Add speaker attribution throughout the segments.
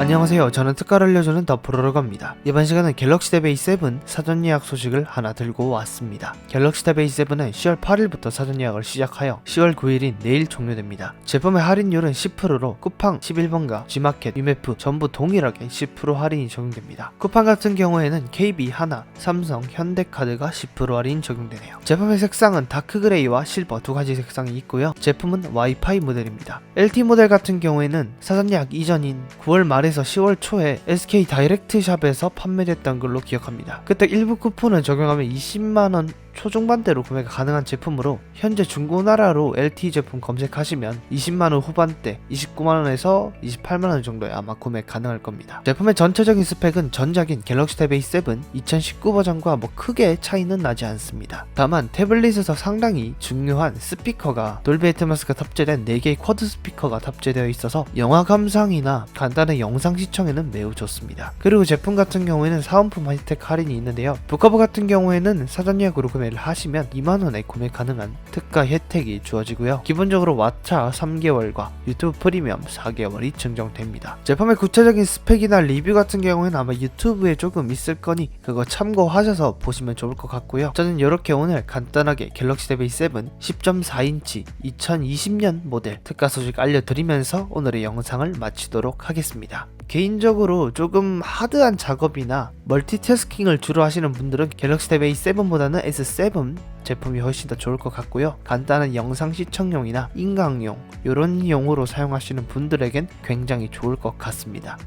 Speaker 1: 안녕하세요. 저는 특가를 알려주는 더 프로로거입니다. 이번 시간은 갤럭시 탭 A7 사전 예약 소식을 하나 들고 왔습니다. 갤럭시 탭 A7은 10월 8일부터 사전 예약을 시작하여 10월 9일인 내일 종료됩니다. 제품의 할인율은 10%로 쿠팡 11번가 G마켓, 유메프 전부 동일하게 10% 할인이 적용됩니다. 쿠팡 같은 경우에는 KB, 하나, 삼성, 현대카드가 10% 할인 적용되네요. 제품의 색상은 다크 그레이와 실버 두 가지 색상이 있고요. 제품은 와이파이 모델입니다. LT 모델 같은 경우에는 사전 예약 이전인 9월 말에 서 10월 초에 SK 다이렉트 샵에서 판매됐던 걸로 기억합니다. 그때 일부 쿠폰을 적용하면 20만원 초중반대로 구매가 가능한 제품으로 현재 중고나라로 LTE 제품 검색하시면 20만원 후반대 29만원에서 28만원 정도에 아마 구매 가능할 겁니다. 제품의 전체적인 스펙은 전작인 갤럭시 탭 A7 2019 버전과 뭐 크게 차이는 나지 않습니다. 다만 태블릿에서 상당히 중요한 스피커가 돌비 애트머스가 탑재된 4개의 쿼드 스피커가 탑재되어 있어서 영화 감상이나 간단한 영상 시청에는 매우 좋습니다. 그리고 제품 같은 경우에는 사은품 혜택 할인이 있는데요. 북커버 같은 경우에는 사전 예약으로 구매 를 하시면 2만원에 구매 가능한 특가 혜택이 주어지고요. 기본적으로 왓챠 3개월과 유튜브 프리미엄 4개월이 증정됩니다. 제품의 구체적인 스펙이나 리뷰 같은 경우에는 아마 유튜브에 조금 있을 거니 그거 참고하셔서 보시면 좋을 것 같고요. 저는 이렇게 오늘 간단하게 갤럭시 탭 A7 10.4인치 2020년 모델 특가 소식 알려드리면서 오늘의 영상을 마치도록 하겠습니다. 개인적으로 조금 하드한 작업이나 멀티태스킹을 주로 하시는 분들은 갤럭시 탭 A7보다는 S7 제품이 훨씬 더 좋을 것 같고요. 간단한 영상 시청용이나 인강용 이런 용으로 사용하시는 분들에겐 굉장히 좋을 것 같습니다.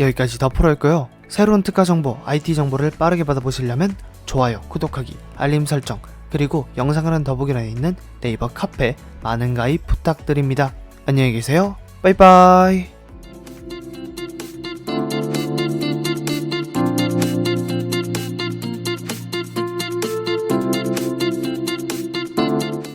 Speaker 1: 여기까지 더 프로였고요. 새로운 특가 정보, IT 정보를 빠르게 받아보시려면 좋아요, 구독하기, 알림 설정, 그리고 영상을 한 더보기란에 있는 네이버 카페 많은 가입 부탁드립니다. 안녕히 계세요. 빠이빠이.